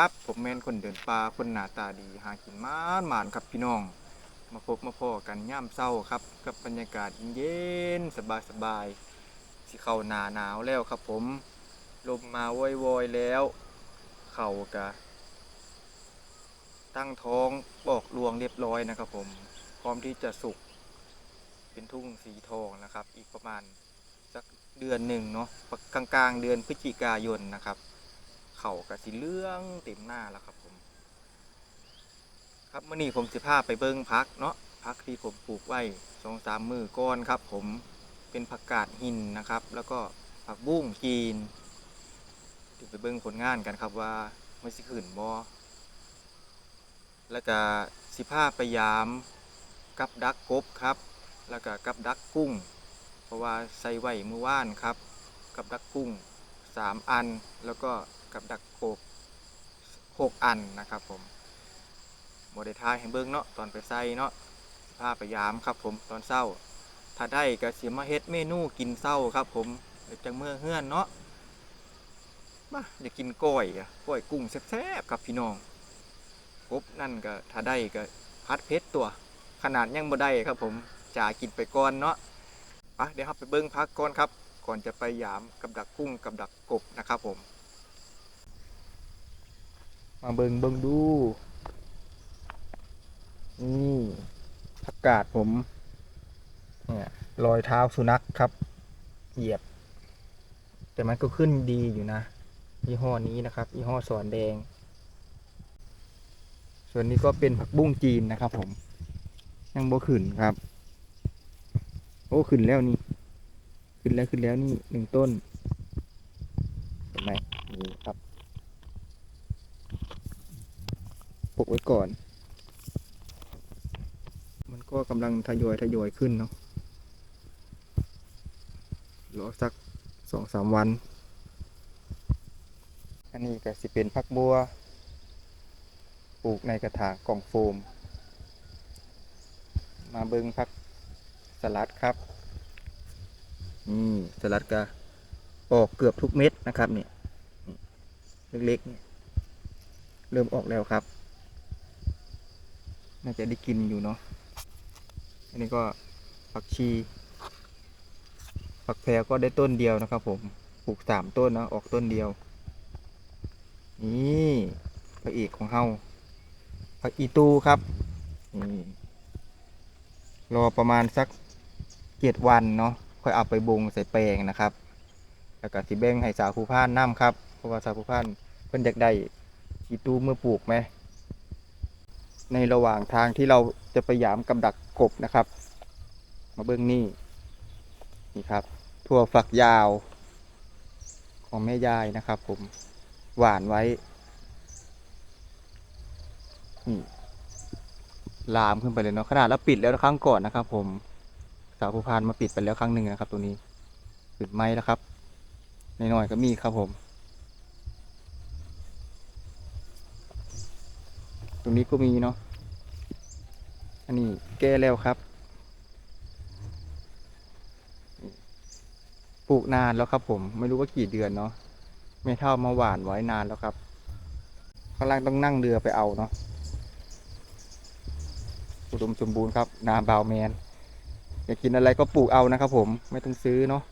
ครับ ผมแมนคนเดินป่าคนหน้าตาดีหากินมานหมานครับพี่น้อง มาพบมาพ่อกันย่ำเศร้าครับ กับบรรยากาศเย็นๆสบายสิเข้าหนาหนาวแล้วครับผมลมมาโวอยแล้ว เข่ากะ ตั้งท้องบอกรวงเรียบร้อยนะครับผม พร้อมที่จะสุก เป็นทุ่งสีทองนะครับ อีกประมาณสักเดือนหนึ่งเนาะกลางๆ เดือนพฤศจิกายนนะครับ เข่ากับสีเหลืองเต็มหน้าแล้วครับผม ครับเมื่อนี้ผมสิพาไปเบิ้งพักเนาะพักที่ผมปลูกไว้สองสามมือก้อนครับ ผมเป็นผักกาดหินนะครับ แล้วก็ผักบุ้งจีนเดี๋ยวไปเบิ้งผลงานกันครับว่ามันสิขึ้นบ่แล้วก็สิพาไปยาม กับดักกบครับ แล้วก็กับดักกุ้ง เพราะว่าใส่ไว้เมื่อวานครับ กับดักกุ้งสามอันแล้วก็ กับดักกบหกอันนะครับผมโมเดทายให้เบิ่งเนาะตอนไปใส่เนาะพาไปยามครับผมตอนเศร้า ถ้าได้ก็สิมาเฮ็ดเมนูกินเศร้าครับผมจังเมื่อเฮือนเนาะมาเดี๋ยวกินก้อยอะก้อยกุ้งแซ่บๆครับพี่น้องกบนั่นก็ถ้าได้ก็พัดเพชรตัว ขนาดยังบ่ได้ครับผมจ่ากินไปก่อนเนาะอะเดี๋ยวครับไปเบิ้งพักก่อนครับ ก่อนจะไปยามกับดักกุ้งกับดักกบนะครับผม มาเบิงเบิงดู นี่ผักกาดผม เนี่ยรอยเท้าสุนัขครับ เหยียบ แต่มันก็ขึ้นดีอยู่นะยี่ห้อนี้นะครับยี่ห้อสอนแดง ส่วนนี้ก็เป็นผักบุ้งจีนนะครับ ผม ยังโบขึ้นครับ โอ้ขึ้นแล้วนี่ ขึ้นแล้วขึ้นแล้วนี่หนึ่งต้น เห็นไหมนี่ครับ ปกไว้ก่อน มันก็กำลังทยอยทยอยขึ้นเนาะรอสักสองสามวัน อันนี้ก็สิเป็นพักบัว ปลูกในกระถางกล่องโฟม มาเบิงพักสลัดครับนี่สลัดก็ออกเกือบทุกเม็ดนะครับเนี่ยเล็กๆเนี่ยเริ่มออกแล้วครับ น่าจะได้กินอยู่เนาะอันนี้ก็ผักชีผักแพรก็ได้ต้นเดียวนะครับ ผมปลูกสามต้นนะออกต้นเดียว นี่พระเอกของเฮาผักอีตูครับนี่รอประมาณสักเจ็ดวันเนาะค่อยเอาไปบงใส่แปลงนะครับแล้วก็สิแบ่งให้สาวผู้พานน้ำครับเพราะว่าสาวผู้พานเพิ่นอยากได้อีตูเมื่อปลูกไหม ในระหว่างทางที่เราจะไปยามกับดักกบนะครับ มาเบื้องนี่นี่ครับถั่วฝักยาว ของแม่ยายนะครับ ผมหวานไว้นี่ลามขึ้นไปเลยเนาะขนาดเราปิดแล้วครั้งก่อนนะครับ ผมสาวผู้พานมาปิดไปแล้วครั้งหนึ่งนะครับตรงนี้ปิดไม้แล้วครับนน้อยๆก็มีครับผม รงนี้ก็มีเนาะอันนี้แก้แล้วครับปลูกนานแล้วครับ ผมไม่รู้ว่ากี่เดือนเนาะไม่เท่ามาหวานไว้นานแล้วครับข้างล่างต้องนั่งเรือไปเอาเนาะอุดมสมบูรณ์ครับ นาบาวแมน อยากกินอะไรก็ปลูกเอานะครับ ผมไม่ต้องซื้อเนาะ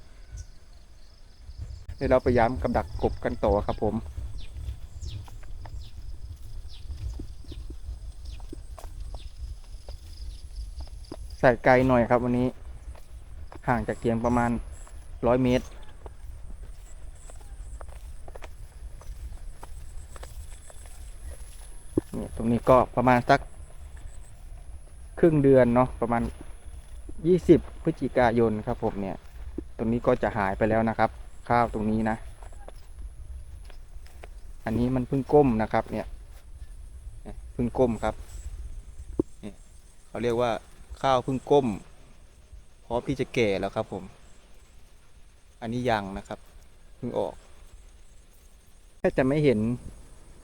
เดี๋ยวเราไปย้ำกับดักกบกันต่อครับผม ส่ไกลหน่อยครับวันนี้ ห่างจากเตียงประมาณร้อยเมตร นี่ตรงนี้ก็ประมาณสัก ครึ่งเดือนเนาะประมาณยี่สิบพฤศจิกายนครับผมเนี่ย ตรงนี้ก็จะหายไปแล้วนะครับ ข้าวตรงนี้นะ อันนี้มันเพิ่งก้มนะครับเนี่ยเพิ่งก้มครับเขาเรียกว่า ข้าวเพิ่งก้มพร้อมที่จะแก่แล้วครับผม อันนี้ยังนะครับเพิ่งออกแค่จะไม่เห็น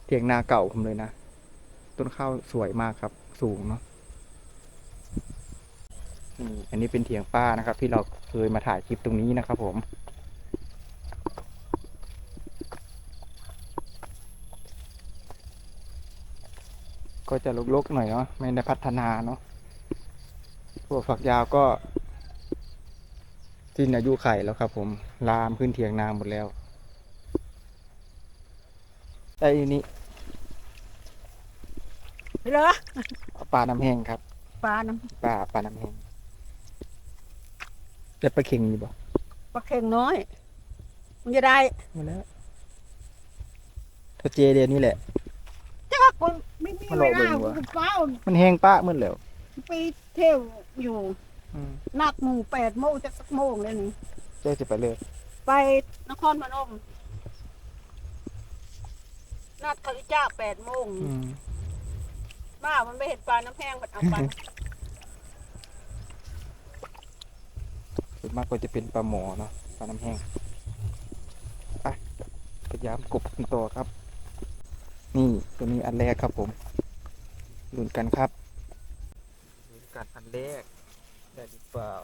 เถียงนาเก่าผมเลยนะ ต้นข้าวสวยมากครับ สูงเนาะอันนี้เป็นเถียงป้านะครับ ที่เราเคยมาถ่ายคลิปตรงนี้นะครับผมก็จะลกๆหน่อยเนาะไม่ได้พัฒนาเนาะ วกฝักยาวก็สิ้นอายุไขแล้วครับ ผมลามขึ้นเถียงนาหมดแล้วไอ้นี่เหรอปลาน้ำแห้งครับปลาน้ปลาปลาน้ำแห้งแต่ปลาเค็งอยู่บ่ำปลาเข่งน้อย มันจะได้หมาแล้วถ้าเจเดียนนี่แหละ จ้าคนไม่มีมันเวโลกลาเบิ่งวะ คุณเฝ้ามันแห้งป้ามืดแล้ว ไปเที่ยว อยู่ อืมนัดหมู่แปดโมงจะสักโมงเลยนี่เจ๊จะไปเลยไปนครพนม นัดเขาจ้าแปดโมงอืมมามันไปเห็ดปลาน้ำแห้งมันเอาไป ส่วนมากก็จะเป็นปลาหมอเนาะปลาน้ำแห้งไปพยายามกบกันต่อครับ นี่ตัวนี้อันแรกครับผมลุ้นกันครับ ลุ้นกันอันแรกได้หรือเปล่า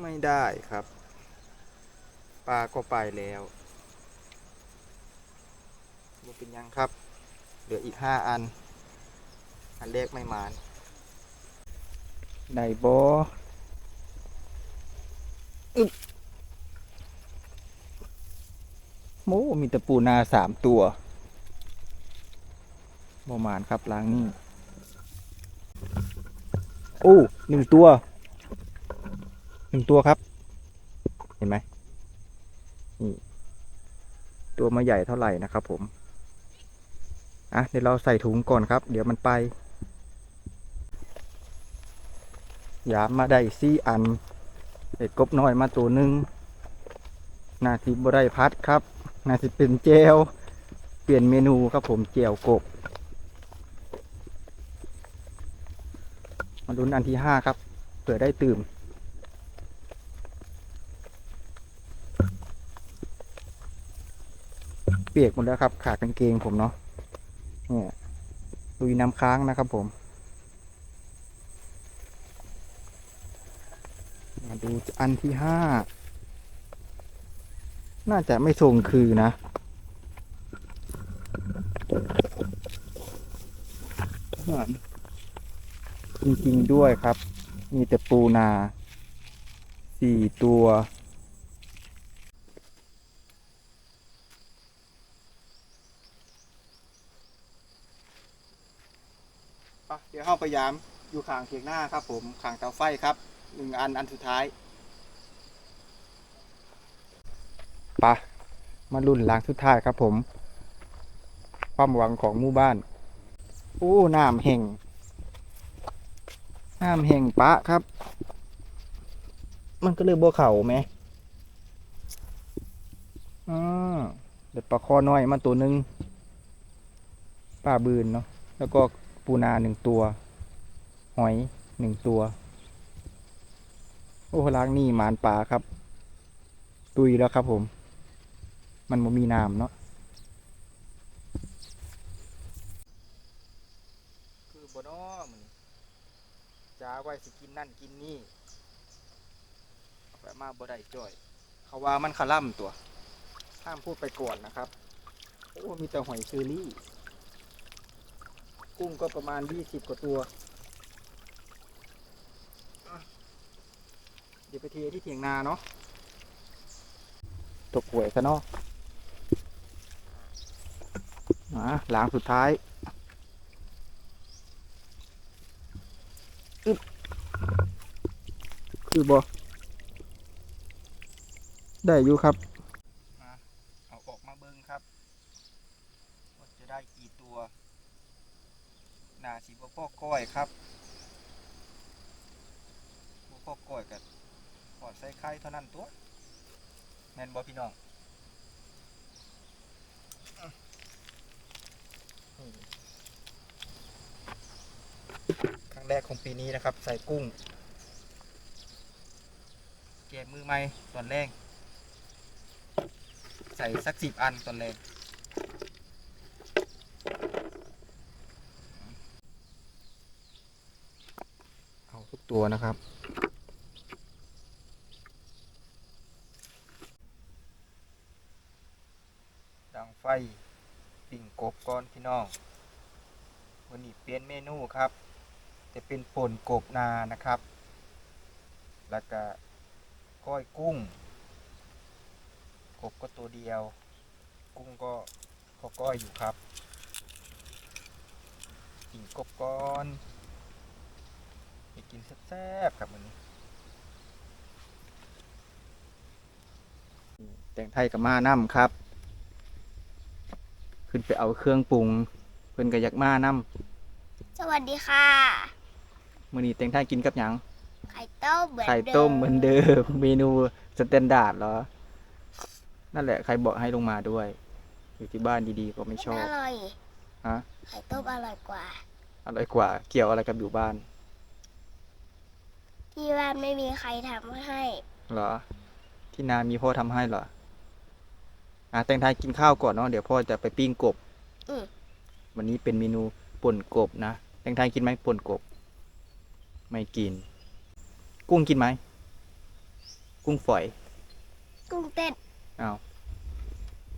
ไม่ได้ครับ ปลาก็ไปแล้วมันเป็นยังครับ เหลืออีกห้าอัน อันแรกไม่มานได้บออึบ โมมีตะปูนาสามตัวบมานครับล้างนี่โอ้หนึ่งตัวหนึ่งตัวครับ เห็นไหมนี่ตัวมาใหญ่เท่าไหร่นะครับผม อะ เดี๋ยวเราใส่ถุงก่อนครับ เดี๋ยวมันไปยามมาได้สี่อันเด็ดกบน้อยมาตัวหนึ่งนาทีบได้พัดครับ น่าทีเป็นเจลเปลี่ยนเมนูครับผมเจลกบ มาลุ้นอันที่ห้าครับเผื่อได้ตื่มเปียกหมดแล้วครับ ขากางเกงผมเนาะเนี่ยลุยน้ำค้างนะครับผม มาดูอันที่ห้า น่าจะไม่ทรงคือนะ จริงๆด้วยครับ มีแต่ปูนาสี่ตัวเดี๋ยวเข้าพยายามอยู่ข้างเทียงหน้าครับผมข้างเตาไฟครับหนึ่งอันอันสุดท้าย ปะมารุ่นหลังสุดท้ายครับผม ความหวังของหมู่บ้านโอ้น้ำแห่งน้ำแห่งปะครับ มันก็เลยบัวเข่าไหมอ่าเดี๋ยวปลาคอน้อยมาตัวหนึ่งปลาบืนเนาะแล้วก็ปูนาหนึ่งตัว หอยหนึ่งตัว โอ้ล้างนี่หมานปลาครับ ตุยแล้วครับผม มันบ่มีน้ำเนาะคือบนอ้อมจ้าไว้สิกินนั่นกินนี่เอาไปมาบ่ได้จ่อย เขาว่ามันขล่ำตัว ห้ามพูดไปก่อนนะครับ โอ้ มีแต่หอยเชอรี่ กุ้งก็ประมาณยี่สิบกว่าตัว เดี๋ยวไปเทที่เถียงนาเนาะตกหวยซะเนาะ อะล้างสุดท้ายอึบคือบอได้อยู่ครับ ครับ ใส่กุ้งเก็บมือไม้ตอนแรก ใส่สักสิบอันตอนแรกเอาทุกตัวนะครับดังไฟปิ่งกบก้อนพี่น้องวันนี้เปลี่ยนเมนูครับ จะเป็นป่นกบนานะครับ แล้วก็ก้อยกุ้ง กบก็ตัวเดียว กุ้งก็พอก้อยอยู่ครับกินกบก่อนไปกินแซ่บๆครับมันนี้แต่งไทยกับมาน้ำครับ ขึ้นไปเอาเครื่องปรุงเพิ่นก็อยากมาน้สวัสดีค่ะ มื้อนี้แต่งไทยกินกับหยัง ไข่ต้มเหมือนไข่เดิต้มเหมือนเดิม เมนูสแตนดาร์ดเหรอ นั่นแหละใครบอกให้ลงมาด้วย อยู่ที่บ้านดีๆก็ไม่ชอบ อร่อยฮะ ไข่ต้มอร่อยกว่า อร่อยกว่า เกี่ยวอะไรกับอยู่บ้าน ที่บ้านไม่มีใครทำให้เหรอ ที่นามีพ่อทำให้เหรอ อะแต่งไทยกินข้าวก่อนเนาะ เดี๋ยวพ่อจะไปปิ้งกบ อืมวันนี้เป็นเมนูป่นกบนะแต่งไทยกินไหมป่นกบ ไม่กิน กุ้งกินไหม กุ้งฝอย กุ้งเต้นอ้าว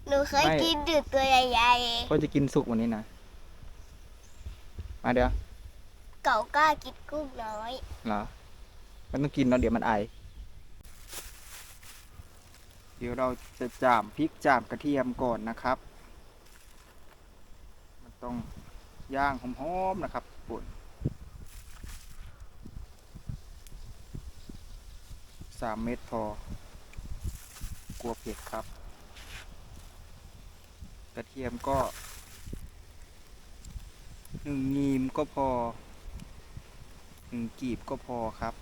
หนูเคยไม่กินดูตัวใหญ่พ่อจะกินสุกวันนี้นะ มาเดี๋ยวๆเก่ากล้ากินกุ้งน้อย เหรอมันต้องกินเนาะเดี๋ยวมันไอ เดี๋ยวเราจะจามพริกจามกระเทียมก่อนนะครับ มันต้องย่างหอมๆนะครับปุ่น สามเม็ดพอ กลัวเผ็ดครับ กระเทียมก็หนึ่งงีมก็พอหนึ่งกีบก็พอครับ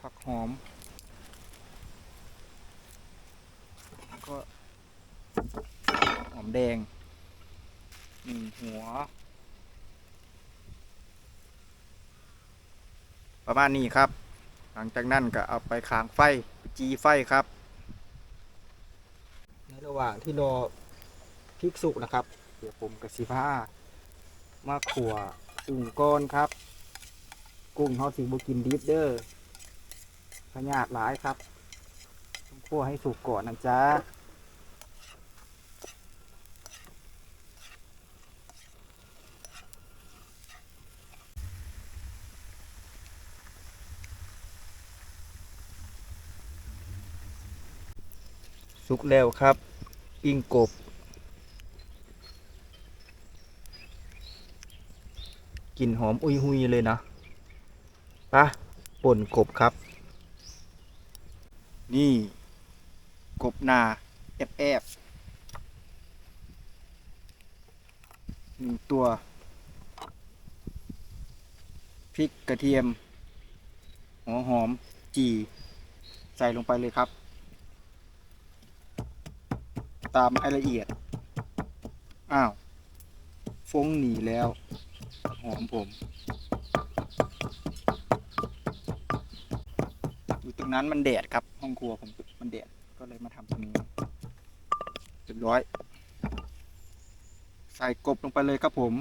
ผักหอมแล้วก็หอมแดงหนึ่งหัว ประมาณนี้ครับ หลังจากนั้นก็เอาไปค้างไฟจีไฟครับในระหว่างที่รอพริกสุกนะครับ เดี๋ยวผมกับสีผ้ามาขัวกุ้งก้อนครับ กุ้งเขาสีบุกินดิฟเดอร์พยาธิหลายครับต้องคั่วให้สุกก่อนนะจ๊ะ สุกแล้วครับปิ้งกบ กลิ่นหอมอุยหุยเลยนะปะป่นกบครับ นี่ กบนาแอบแอบหนึ่งตัวพริกกระเทียมหัวหอมจี ใส่ลงไปเลยครับ ตามให้ละเอียด อ้าว ฟงหนีแล้ว หอมผม อยู่ตรงนั้นมันแดดครับ ห้องครัวผมมันแดด ก็เลยมาทำตรงนี้เรียบร้อย ใส่กบลงไปเลยครับผม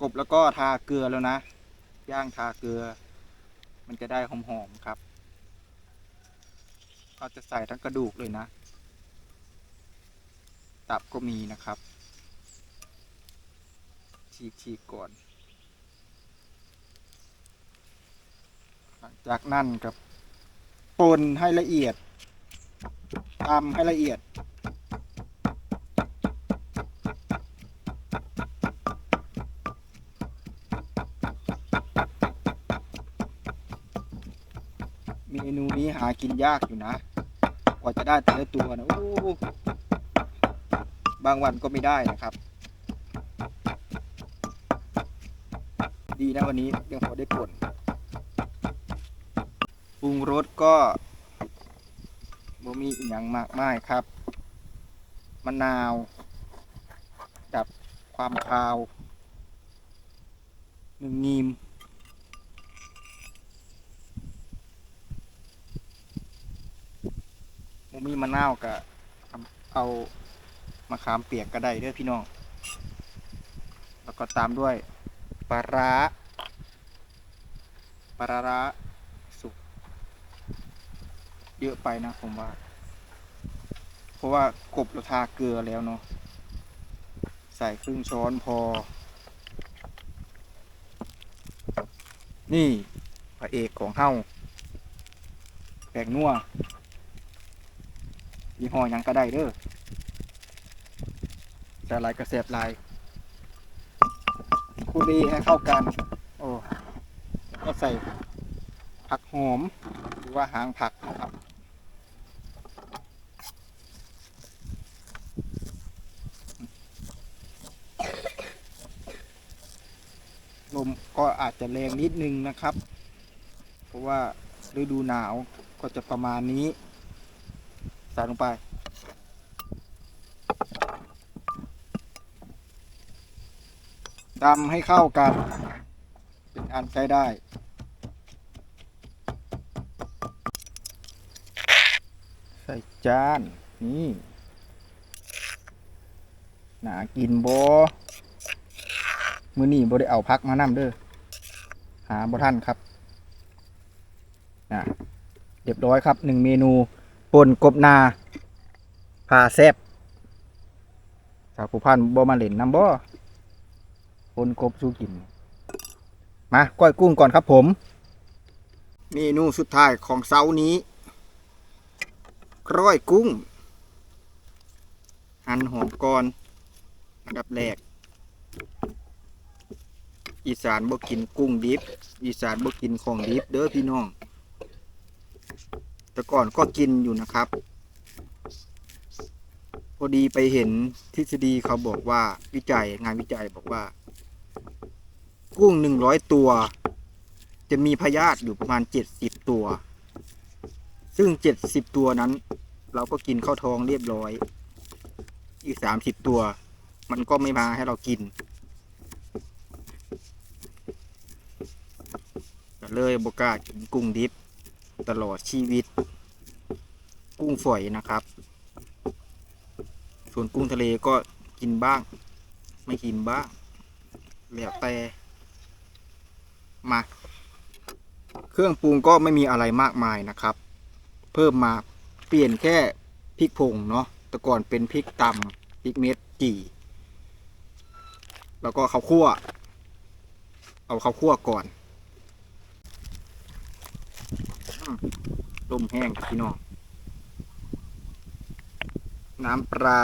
กบแล้วก็ทาเกลือแล้วนะ ย่างทาเกลือ มันจะได้หอมๆครับเราจะใส่ทั้งกระดูกเลยนะ ตับก็มีนะครับ ฉีกฉีกก่อน หลังจากนั้นกับปนให้ละเอียดตำให้ละเอียด เมนูนี้หากินยากอยู่นะ กว่าจะได้แต่ละตัวนะโอ้ บางวันก็ไม่ได้นะครับ ดีนะวันนี้ยังพอได้ผลปรุงรสก็บ่มีอย่างมากมายครับมะนาว ดับความคาวหนึ่งงีมบ่มีมะนาวก็เอา ขามเปียกก็ได้เด้อพี่น้อง แล้วก็ตามด้วยปลาร้าปลาาราสุก เยอะไปนะผมว่า เพราะว่ากบเราทาเกลือแล้วเนาะ ใส่ครึ่งช้อนพอ นี่พระเอกของเฮาแปลงนัวยี่ห้อยังก็ได้เด้อ แต่ลายกระแสบลายคูดีให้เข้ากัน โอ้ก็ใส่ผักหอม หรือว่าหางผักนะครับลมก็อาจจะแรงนิดนึงนะครับ เพราะว่าฤดูหนาวก็จะประมาณนี้ ใส่ลงไป ตำให้เข้ากัน เป็นอันใช้ได้ ใส่จาน นี่หนากินโบมื้อนี้บ่ได้เอาพักมานำเด้อหาบ่ทันครับนะเรียบร้อยครับหนึ่งเมนูป่นกบนาผ่าแซบสาวผู้พันบ่มาเล่นน้ำบ่ ปนกบสู้กิน มาก้อยกุ้งก่อนครับผม เมนูสุดท้ายของเสาร์นี้กร้อยกุ้ง หั่นหอมก่อนอันดับแรก อีสานบ่กินกุ้งดิบ อีสานบ่กินของดิบเด้อพี่น้อง แต่ก่อนก็กินอยู่นะครับ พอดีไปเห็นทฤษฎีเขาบอกว่าวิจัยงานวิจัยบอกว่า กุ้งหนึ่งร้อยตัว จะมีพยาธิอยู่ประมาณเจ็ดสิบตัว ซึ่งเจ็ดสิบตัวนั้น เราก็กินข้าวทองเรียบร้อย อีกสามสิบตัว มันก็ไม่มาให้เรากินเลยบกล้ากินกุ้งดิบตลอดชีวิต กุ้งฝอยนะครับ ส่วนกุ้งทะเลก็กินบ้าง ไม่กินบ้างแล้วแต่ มา เครื่องปรุงก็ไม่มีอะไรมากมายนะครับ เพิ่มมาเปลี่ยนแค่พริกผงเนาะแต่ก่อนเป็นพริกตำพริกเม็ดจี่ แล้วก็ข้าวคั่ว เอาข้าวคั่วก่อนต้มแห้งพี่น้องน้ำปลา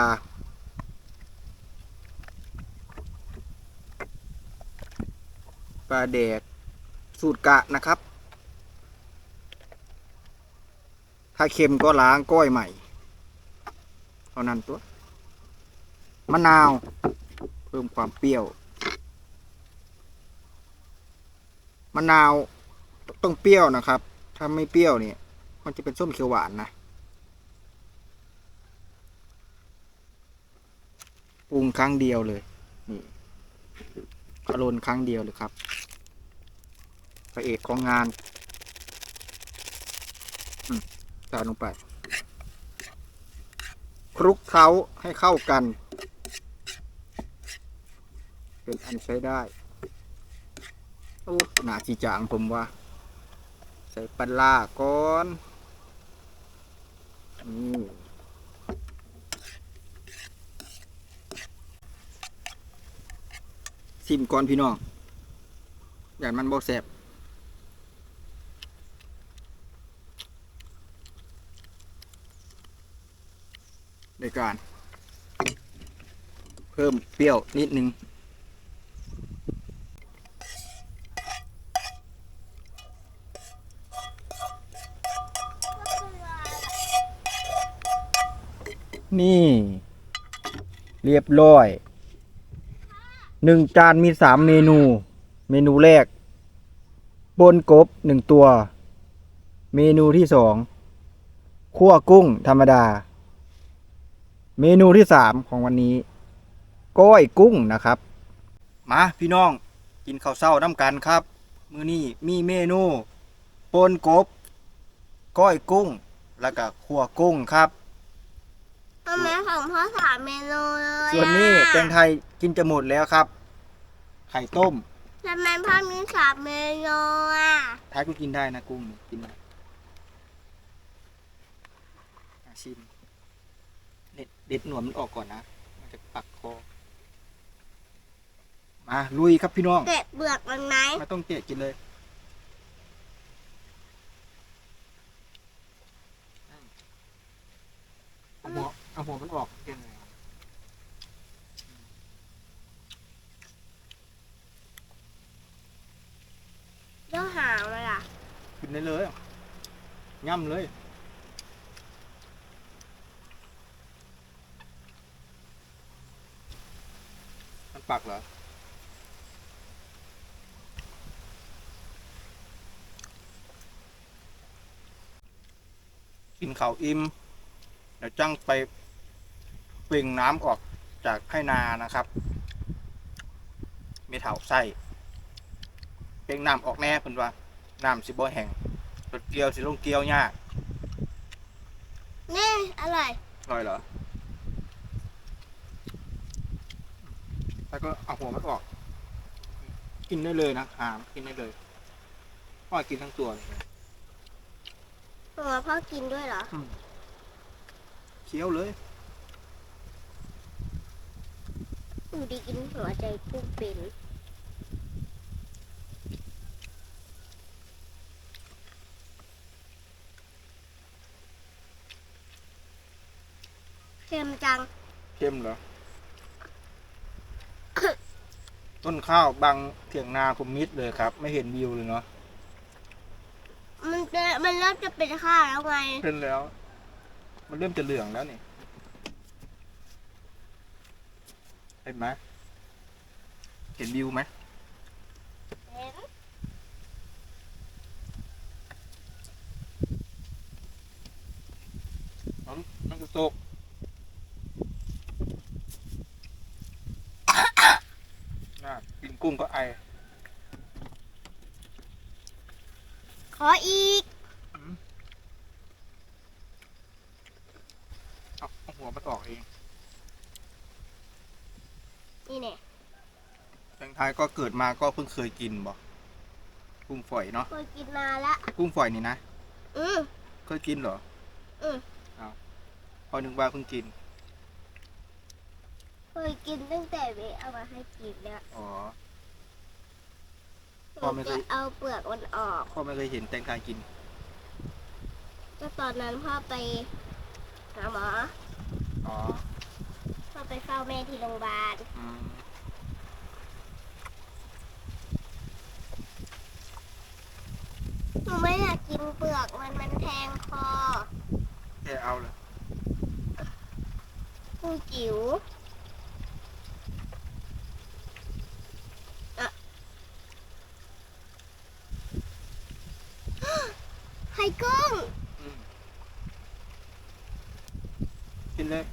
ปลาแดก สูตรกะนะครับ ถ้าเค็มก็ล้างก้อยใหม่เท่านั้นตัวมะนาวเพิ่มความเปรี้ยวมะนาวต้องเปรี้ยวนะครับ ถ้าไม่เปรี้ยวเนี่ย มันจะเป็นส้มเขียวหวานนะปรุงครั้งเดียวเลยนี่อรนครั้งเดียวเลยครับ พระเอกของงานอืมใส่ลงไปคลุกเคล้าให้เข้ากัน เป็นอันใช้ได้โอ้หนาจีจางผมว่า ใส่ปลาก่อนนี่ซิมก่อนพี่น้องอย่างมันบ่แสบในการ เพิ่มเปรี้ยวนิดนึง นี่ เรียบร้อยหนึ่งจานมีสามเมนู เมนูแรก บนกบหนึ่งตัว เมนูที่สองคั่วกุ้งธรรมดา เมนูที่สามของวันนี้ ก้อยกุ้งนะครับ มาพี่น้องกินข้าวเช้าน้ำกันครับ มื้อนี้มีเมนูปนกบ ก้อยกุ้ง แล้วก็คั่วกุ้งครับทำไมของพ่อสามเมนูเลยส่วนนี้อะแตงไทยกินจะหมดแล้วครับ ไข่ต้มทำไมพ่อมีสามเมนูอะท้ายกูกินได้นะกุ้งนี่กินได้อะชิมเด็ดเด็ดหนวดมันออกก่อนนะ มันจะปักคอ มาลุยครับพี่น้อง เกะเปลือกมันไหมไม่ต้องเกะกินเลยเอาหัวเอาหัวมันออกเกินเลยเจ้าหางเลยอะ กินได้เลย ย่ำเลย มันปักเหรอ กินข้าวอิ่มเดี๋ยวจังไปเปล่งน้ำออกจากให้นานะครับ เมถาไส้เปล่งน้ำออกแน่เพิ่นว่าน้ำสิบ่แห้งรถเกียวสิลงเกียวยากนี่อร่อยลอยเหรอแล้วก็เอาหัวมันออก กินได้เลยนะหามกินได้เลยพ่อกินทั้งตัวเลย หัวพ่อกินด้วยเหรอ เคี้ยวเลยอยู่ดีกินหัวใจกุ้งเป็นเค็มจัง เข้มเหรอ ต้นข้าวบังเถียงนาคุมมิดเลยครับ ไม่เห็นวิวเลยเนาะ มันจะมันเริ่มจะเป็นข้าวแล้วไง เป็นแล้ว มันเริ่มจะเหลืองแล้วนี่เห็นไหมเห็นวิวไหมเอามันจะตกน่ากินกุ้งก็ไอ ขออีก เอาเอาหัวมันออกเอง นี่เนี่ย แตงไทย ก็เกิดมาก็เพิ่งเคยกินบ่กุ้งฝอยเนาะเคยกินนานละกุ้งฝอยนี่นะอืมเคยกินเหรออืมเอาพอนึกว่าเพิ่งกิน เคยกินตั้งแต่เวเอามาให้กินเนี่ยอ๋อหพ่อนูไม่เคจะยเอาเปลือกมันออก พ่อไม่เคยเห็นแตงไทยกิน ก็ตอนนั้นพ่อไปหาหมออ๋อพ่อไปเฝ้าแม่ที่โรงพยาบาล อืม นูไม่อยากกินเปลือกมันมันแทงคอแค่เอาเลยกูจิ๋วอะไข่กุ้ง อืมกินเลย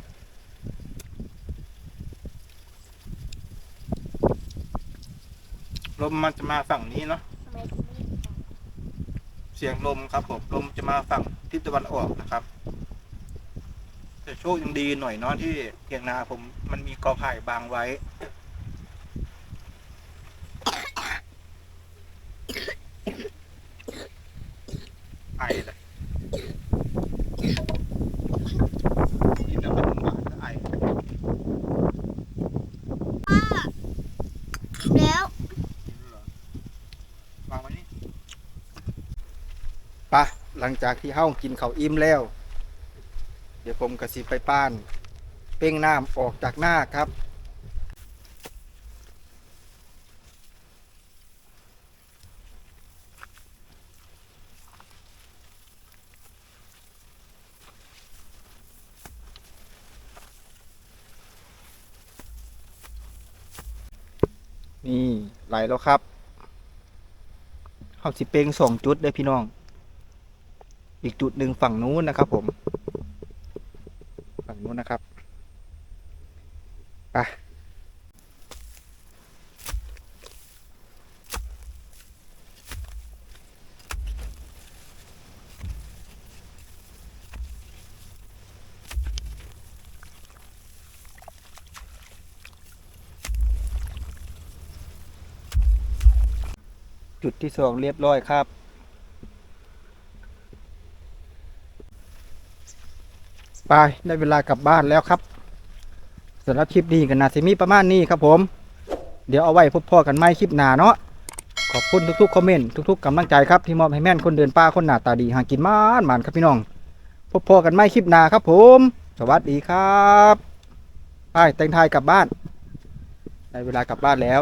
ลมมันจะมาฝั่งนี้เนาะทำไมถึงไม่ เสียงลมครับผมลมจะมาฝั่งทิศตะวันออกนะครับ แต่โชคยังดีหน่อยเนาะที่เพียงนาผมมันมีกอไผ่บางไว้ ไอเลยกินแล้วมันหวานแล้วไอ แล้ว วางไว้นี่ปะ หลังจากที่เฮ้ากินเขาวอิ่มแล้ว เดี๋ยวผมกระสิไปป้าน เป้งน้ำออกจากหน้าครับนี่ไหลแล้วครับ เขาสิเปงสองจุดเลยพี่น้อง อีกจุดหนึ่งฝั่งนู้นนะครับผม ฝั่งนู้นนะครับไปจุดที่สองเรียบร้อยครับ ไปได้เวลากลับบ้านแล้วครับสำหรับคลิปนี้กันนาซิมีประมาณนี้ครับผม เดี๋ยวเอาไว้พบพ่อกันไม่คลิปหน้าเนาะขอบคุณทุกๆคอมเมนต์ทุกๆกำลังใจครับที่มอบให้แม่นคนเดินป่าคนหน้าตาดีหากินมานมานครับพี่น้อง พบพ่อกันไม่คลิปหน้าครับผม สวัสดีครับ ไปแต่งทยกลับบ้าน ได้เวลากลับบ้านแล้ว